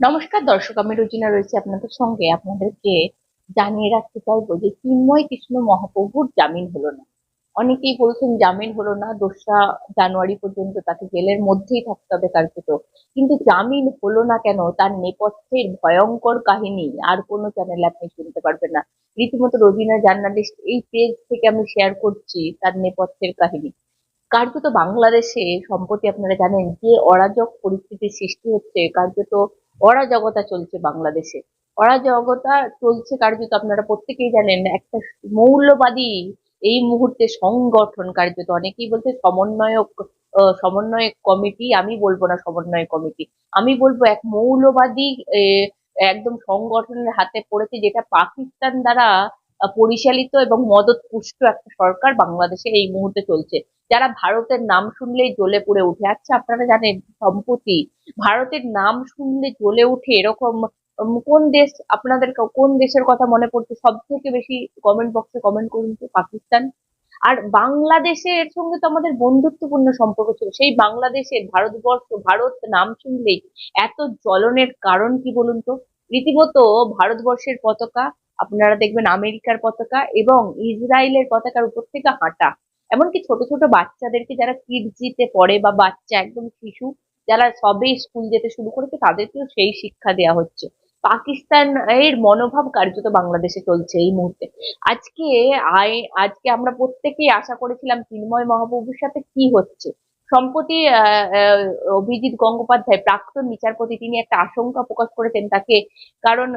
নমস্কার দর্শক, আমি রুজিনা রয়েছে আপনাদের সঙ্গে। আপনাদেরকে জানিয়ে রাখতে চাইব যে চিন্ময় কৃষ্ণ মহাপ্রভুর জামিন হলো না। অনেকেই বলছেন জামিন হলো না, দোসরা জানুয়ারি পর্যন্ত তাকে জেলের মধ্যেই থাকতে হবে কার্যত। কিন্তু জামিন হলো না কেন? তার নেপথ্যের ভয়ঙ্কর কাহিনী আর কোনো চ্যানেলে আপনি শুনতে পারবেন না। রীতিমতো রোজিনা জার্নালিস্ট এই পেজ থেকে আমি শেয়ার করছি তার নেপথ্যের কাহিনী। কার্যত বাংলাদেশে সম্প্রতি আপনারা জানেন যে অরাজক পরিস্থিতির সৃষ্টি হচ্ছে। কার্যত অরাজকতা চলছে বাংলাদেশে। অরাজকতা চলছে কার্যত আপনারা প্রত্যেকেই জানেন, একটা মৌলবাদী এই মুহূর্তে সংগঠন কার্যত। অনেকেই বলছে সমন্বয়ক সমন্বয়ক কমিটি, আমি বলব না সমন্বয় কমিটি। আমি বলব এক মৌলবাদী একদম সংগঠনের হাতে পড়েছে যেটা পাকিস্তান দ্বারা পরিচালিত এবং মদত পুষ্ট একটা সরকার বাংলাদেশে এই মুহূর্তে চলছে। যারা ভারতের নাম শুনলেই জ্বলে পুড়ে উঠে। আচ্ছা আপনারা জানেন সম্প্রতি ভারতের নাম শুনলে জ্বলে উঠে এরকম কোন দেশ আপনাদের কোন দেশের কথা মনে পড়ছে? সব থেকে বেশি কমেন্ট বক্সে কমেন্ট করুন তো, পাকিস্তান। আর বাংলাদেশের সঙ্গে তো আমাদের বন্ধুত্বপূর্ণ সম্পর্ক ছিল। সেই বাংলাদেশের ভারতবর্ষ, ভারত নাম শুনলেই এত জ্বলনের কারণ কি বলুন তো? রীতিমতো ভারতবর্ষের পতাকা, আপনারা দেখবেন আমেরিকার পতাকা এবং ইসরায়েলের পতাকার উপর থেকে হাঁটা। এমনকি ছোট ছোট বাচ্চাদেরকে যারা কিডজিতে পড়ে বা বাচ্চা একদম শিশু, যারা সবে স্কুল যেতে শুরু করেছে, তাদেরকেও সেই শিক্ষা দেওয়া হচ্ছে। পাকিস্তান এর মনোভাব কার্যত বাংলাদেশে চলছে এই মুহূর্তে। আজকে আজকে আমরা প্রত্যেকেই আশা করেছিলাম চিন্ময় মহাপ্রভুর সাথে কি হচ্ছে? সম্প্রতি অভিজিৎ গঙ্গোপাধ্যায়, প্রাক্তন বিচারপতি, তিনি একটা আশঙ্কা প্রকাশ করেছেন তাকে। কারণ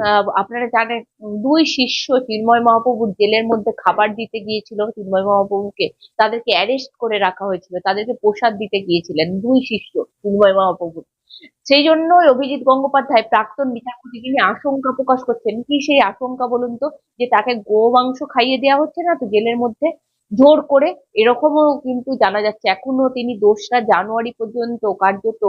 আপনারা জানেন, দুই শিষ্য চিন্ময় মহাপ্রভুর জেলের মধ্যে খাবার দিতে গিয়েছিল, চিন্ময় মহাপ্রভুকে তাদেরকে অ্যারেস্ট করে রাখা হয়েছিল, তাদেরকে প্রসাদ দিতে গিয়েছিলেন দুই শিষ্য চিন্ময় মহাপ্রভুর। সেই জন্যই অভিজিৎ গঙ্গোপাধ্যায়, প্রাক্তন বিচারপতি, তিনি আশঙ্কা প্রকাশ করছেন। কি সেই আশঙ্কা বলুন তো? যে তাকে গো মাংস খাইয়ে দেওয়া হচ্ছে না তো জেলের মধ্যে? জোর করে, এরকমও কিন্তু জানা যাচ্ছে। এখনও তিনি দোসরা জানুয়ারি পর্যন্ত কার্যত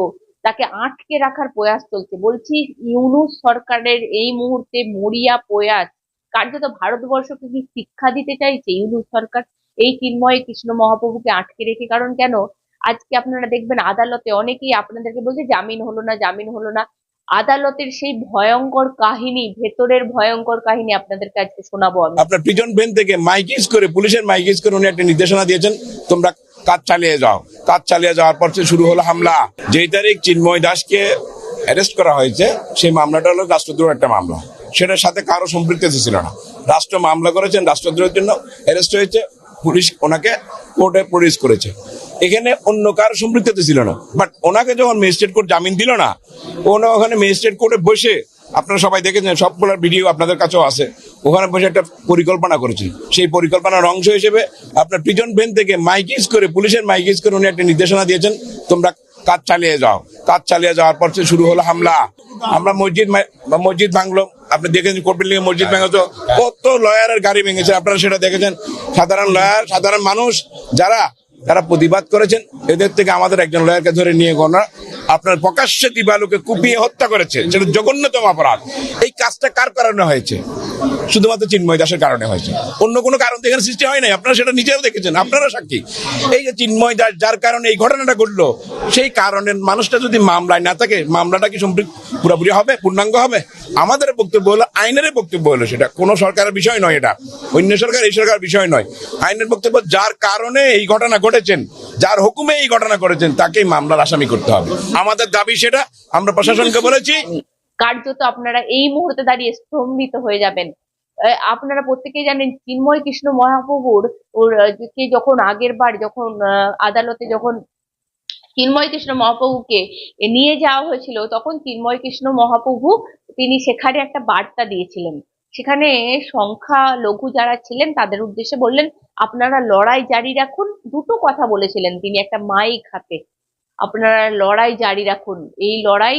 তাকে আটকে রাখার প্রয়াস চলছে। বলছি, ইউনুস সরকারের এই মুহূর্তে মরিয়া প্রয়াস, কার্যত ভারতবর্ষকে কি শিক্ষা দিতে চাইছে ইউনুস সরকার? এই চিন্ময় কৃষ্ণ মহাপ্রভুকে আটকে রেখে, কারণ কেন? আজকে আপনারা দেখবেন আদালতে অনেকেই আপনাদেরকে বলছে, জামিন হলো না, জামিন হলো না। আদালতের সেই ভয়ঙ্কর কাহিনী, ভেতরের ভয়ঙ্কর কাহিনী আপনাদেরকে আজকে শোনাবো আমি। আপনার প্রিজন ভ্যান থেকে মাইকিস করে, পুলিশের মাইকিস করে উনি একটা নির্দেশনা দিয়েছেন, তোমরা কাজ চালিয়ে যাও। কাজ চালিয়ে যাওয়ার পর শুরু হলো হামলা। যেই তারিখ চিন্ময় দাসকে অ্যারেস্ট করা হয়েছে, সেই মামলাটা হলো রাষ্ট্রদ্রোহ একটা মামলা। সেটার সাথে কারও সম্পৃক্ততা ছিল না। রাষ্ট্র মামলা করেছেন, রাষ্ট্রদ্রোহের জন্য অ্যারেস্ট হয়েছে। পুলিশ ওনাকে কোর্টে প্রডিউস করেছে। এখানে অন্য কারও সম্পৃক্ততা ছিল না। বাট ওনাকে যখন ম্যাজিস্ট্রেট কোর্ট জামিন দিল না ওনা ওখানে ম্যাজিস্ট্রেট কোর্টে বসে আপনারা সবাই দেখেছেন, সবগুলোর ভিডিও আপনাদের কাছেও আছে। ওখানে বসে একটা পরিকল্পনা করেছেন। সেই পরিকল্পনার অংশ হিসেবে আপনার প্রিজন ভেন থেকে মাইকিস করে, পুলিশের মাইকিস করে উনি একটা নির্দেশনা দিয়েছেন, তোমরা কাজ চালিয়ে যাও। কাজ চালিয়ে যাওয়ার পর থেকে শুরু হলো হামলা। আমরা মসজিদ মসজিদ ভাঙলো। আপনি দেখেছেন বিল্ডিং মসজিদ ভেঙে কত লয়ারের গাড়ি ভেঙেছে আপনারা সেটা দেখেছেন। সাধারণ লয়ার সাধারণ মানুষ যারা তারা প্রতিবাদ করেছেন এদের থেকে আমাদের একজন লয়ারকে ধরে নিয়ে গণনা আপনার প্রকাশ্যে দিবালুকে কুপিয়ে হত্যা করেছে। সেটা জঘন্যতম অপরাধ। এই কাজটা কার কারণে হয়েছে? শুধুমাত্র চিন্ময় দাসের কারণে হয়েছে। অন্য কোনো কারণ তো এখানে সৃষ্টি হয় নাই। আপনারা সেটা নিজেও দেখেছেন। আপনারা সাক্ষী। এই যে চিন্ময় দাস, যার কারণে এই ঘটনাটা ঘটলো, সেই কারণের মানুষটা যদি মামলায় না থাকে, মামলাটা কি সম্পৃক্ত পুরোপুরি হবে, পূর্ণাঙ্গ হবে? আমাদের বক্তব্য হলো, আইনের বক্তব্য হলো সেটা। কোনো সরকারের বিষয় নয় এটা। অন্য সরকার, এই সরকার বিষয় নয়। আইনের বক্তব্য, যার কারণে এই ঘটনা ঘটেছেন, যার হুকুমে এই ঘটনা করেছেন তাকেই মামলার আসামি করতে হবে। আমাদের দাবি সেটা। আমরা প্রশাসনকে বলেছি কার্যত আপনারা এই মুহূর্তে দাঁড়িয়ে স্তম্ভিত হয়ে যাবেন। আপনারা প্রত্যেকেই জানেন চিন্ময় কৃষ্ণ মহাপ্রভুর যখন আগের বার যখন আদালতে যখন চিন্ময় কৃষ্ণ মহাপ্রভুকে নিয়ে যাওয়া হয়েছিল, তখন চিন্ময় কৃষ্ণ মহাপ্রভু তিনি সেখানে একটা বার্তা দিয়েছিলেন। সেখানে সংখ্যা লঘু যারা ছিলেন তাদের উদ্দেশ্যে বললেন, আপনারা লড়াই জারি রাখুন। দুটো কথা বলেছিলেন তিনি, একটা মাইক হাতে। আপনারা লড়াই জারি রাখুন। এই লড়াই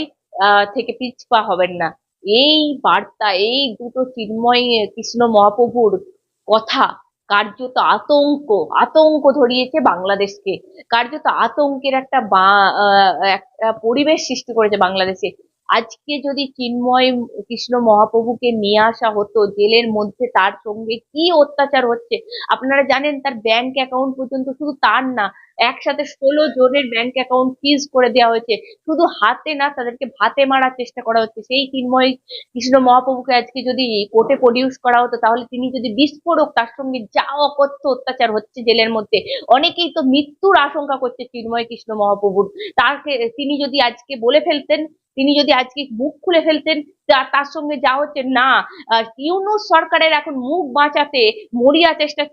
থেকে পিছপা হবেন না। এই বার্তা, এই দুটো চিন্ময় কৃষ্ণ মহাপ্রভুর কথা কার্যত আতঙ্ক আতঙ্ক ধরিয়েছে বাংলাদেশকে। কার্যত আতঙ্কের একটা বা একটা পরিবেশ সৃষ্টি করেছে বাংলাদেশে। আজকে যদি চিন্ময় কৃষ্ণ মহাপ্রভুকে নিয়ে আসা হতো, জেলের মধ্যে তার সঙ্গে কি অত্যাচার হচ্ছে? আপনারা জানেন তার ব্যাংক অ্যাকাউন্ট পর্যন্ত শুধু তার না, একসাথে ষোলো জনের ব্যাংক অ্যাকাউন্ট ফ্রিজ করে দেওয়া হয়েছে। শুধু হাতে না, তাদেরকে ভাতে মারার চেষ্টা করা হচ্ছে। সেই চিন্ময় কৃষ্ণ মহাপ্রভুকে আজকে যদি কোর্টে প্রডিউস করা হতো, তাহলে তিনি যদি বিস্ফোরক, তার সঙ্গে যা অকথ্য অত্যাচার হচ্ছে জেলের মধ্যে, অনেকেই তো মৃত্যুর আশঙ্কা করছে চিন্ময় কৃষ্ণ মহাপ্রভুর। তাকে তিনি যদি আজকে বলে ফেলতেন তিনি যদি আজকে মুখ খুলে ফেলতেন তার সঙ্গে যা হচ্ছে, না। ইউনুস সরকারের এখন মুখ বাঁচাতে মরিয়া চেষ্টা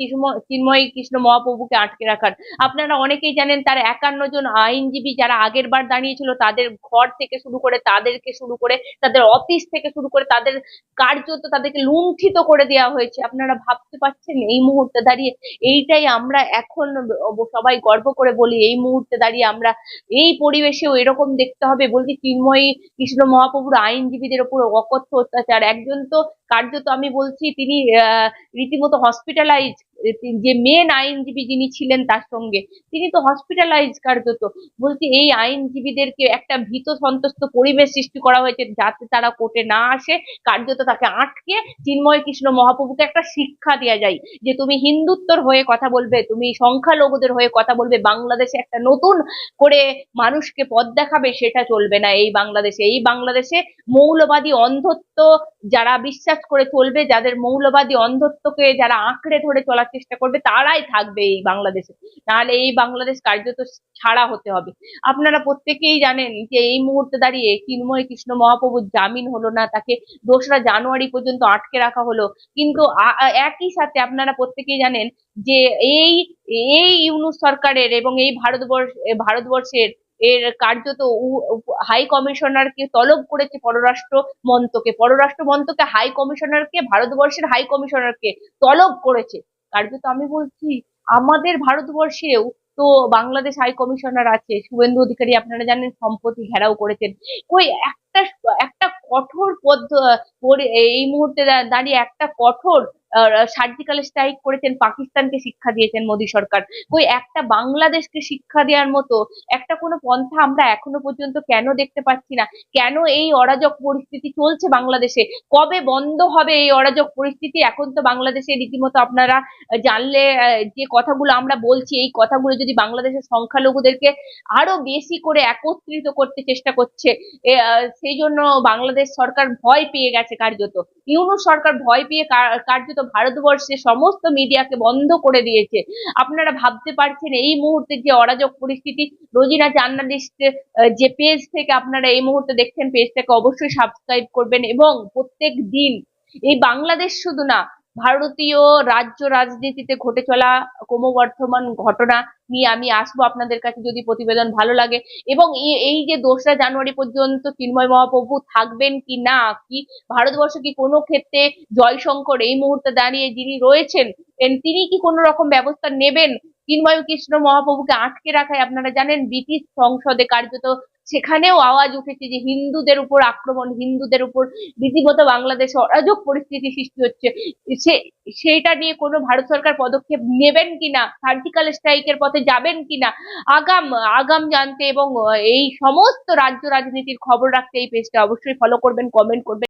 চিন্ময় কৃষ্ণ মহাপ্রভুকে আটকে রাখার। আপনারা অনেকেই জানেন, তার একান্ন জন আইনজীবী যারা আগের বার দাঁড়িয়েছিল, তাদের ঘর থেকে শুরু করে, তাদেরকে শুরু করে, তাদের অফিস থেকে শুরু করে, তাদের কার্যত তাদেরকে লুণ্ঠিত করে দেওয়া হয়েছে। আপনারা ভাবতে পারছেন, এই মুহূর্তে দাঁড়িয়ে এইটাই আমরা এখন সবাই গর্ব করে বলি, এই মুহূর্তে দাঁড়িয়ে আমরা এই পরিবেশেও এরকম দেখতে হবে বলছি চিন্ময়ী কৃষ্ণ মহাপ্রভুর আইনজীবীদের উপর অকথ্য অত্যাচার। একজন তো কার্যত আমি বলছি তিনি রীতিমতো হসপিটালাইজ যে মেন আইনজীবী যিনি ছিলেন তার সঙ্গে, তিনি তো হসপিটালাইজ কার্যত। বলছি এই আইনজীবীদেরকে একটা ভীত সন্ত্রস্ত পরিবেশ সৃষ্টি করা হয়েছে যাতে তারা কোর্টে না আসে, কার্যত তাকে আটকে চিন্ময় কৃষ্ণ মহাপ্রভুকে একটা শিক্ষা দেওয়া যায় যে তুমি হিন্দুত্বর হয়ে কথা বলবে, তুমি সংখ্যালঘুদের হয়ে কথা বলবে, বাংলাদেশে একটা নতুন করে মানুষকে পথ দেখাবে, সেটা চলবে না এই বাংলাদেশে। এই বাংলাদেশে মৌলবাদী অন্ধত্ব যারা বিশ্বাস করে চলবে, যাদের মৌলবাদী অন্ধত্বকে যারা আঁকড়ে ধরে চলার চেষ্টা করবে, তারাই থাকবে এই বাংলাদেশে। নাহলে এই বাংলাদেশ কার্যত ছাড়া হতে হবে। আপনারা প্রত্যেকেই জানেন যে এই মুহূর্তে দাঁড়িয়ে চিন্ময় কৃষ্ণ মহাপ্রভুর জামিন হলো না, তাকে দোসরা জানুয়ারি পর্যন্ত আটকে রাখা হলো। কিন্তু একই সাথে আপনারা প্রত্যেকেই জানেন যে এই এই ইউনুস সরকারের এবং এই ভারতবর্ষ ভারতবর্ষের এর কার্যত হাই কমিশনারকে তলব করেছে পররাষ্ট্র মন্ত্রকে। পররাষ্ট্র মন্ত্রকে হাই কমিশনারকে, ভারতবর্ষের হাই কমিশনারকে তলব করেছে। কার্যত আমি বলছি, আমাদের ভারতবর্ষেও তো বাংলাদেশ হাই কমিশনার আছে, শুভেন্দু অধিকারী আপনারা জানেন সম্পত্তি ঘেরাও করেছেন। ওই একটা একটা কঠোর পদ্ধ এই মুহূর্তে দাঁড়িয়ে একটা কঠোর সার্জিক্যাল স্ট্রাইক করেছেন, পাকিস্তানকে শিক্ষা দিয়েছেন মোদী সরকার। কই, একটা বাংলাদেশকে শিক্ষা দেওয়ার মতো, একটা কোনো পন্থা আমরা এখনও পর্যন্ত কেন দেখতে পাচ্ছি না? কেন এই অরাজক পরিস্থিতি চলছে বাংলাদেশে? কবে বন্ধ হবে এই অরাজক পরিস্থিতি? এখন তো বাংলাদেশে রীতিমতো আপনারা জানলে যে কথাগুলো আমরা বলছি, এই কথাগুলো যদি বাংলাদেশের সংখ্যালঘুদেরকে আরও বেশি করে একত্রিত করতে চেষ্টা করছে সেই জন্য বাংলাদেশ সরকার ভয় পেয়ে গেছে কার্যত। ইউনুস সরকার ভয় পেয়ে কার্যত ভারতবর্ষের সমস্ত মিডিয়াকে বন্ধ করে দিয়েছে। আপনারা ভাবতে পারছেন এই মুহূর্তে যে অরাজক পরিস্থিতি, রোজিনা জার্নালিস্ট যে পেজ থেকে আপনারা এই মুহূর্তে দেখছেন পেজটাকে অবশ্যই সাবস্ক্রাইব করবেন এবং প্রত্যেক দিন, এই বাংলাদেশ শুধু না ভারতীয় রাজ্য রাজনীতিতে ঘটে চলা ক্রমবর্ধমান ঘটনা নিয়ে আমি আসব আপনাদের কাছে যদি প্রতিবেদন ভালো লাগে। এবং এই- যে দোসরা জানুয়ারি পর্যন্ত চিন্ময় মহাপ্রভু থাকবেন কি না, কি ভারতবর্ষ কি কোনো ক্ষেত্রে জয়শঙ্কর এই মুহূর্তে দাঁড়িয়ে যিনি রয়েছেন তিনি কি কোনো রকম ব্যবস্থা নেবেন? চিন্ময় কৃষ্ণ মহাপ্রভুকে আটকে রাখায় আপনারা জানেন ব্রিটিশ সংসদে কার্যত সেখানেও আওয়াজ উঠেছে যে হিন্দুদের উপর আক্রমণ, হিন্দুদের উপর রীতিমতো বাংলাদেশে অরাজক পরিস্থিতি সৃষ্টি হচ্ছে। সে সেটা নিয়ে কোনো ভারত সরকার পদক্ষেপ নেবেন কিনা সার্জিক্যাল স্ট্রাইকের পথে যাবেন কিনা, আগাম আগাম জানতে এবং এই সমস্ত রাজ্য রাজনীতির খবর রাখতে এই পেজটা অবশ্যই ফলো করবেন কমেন্ট করবেন।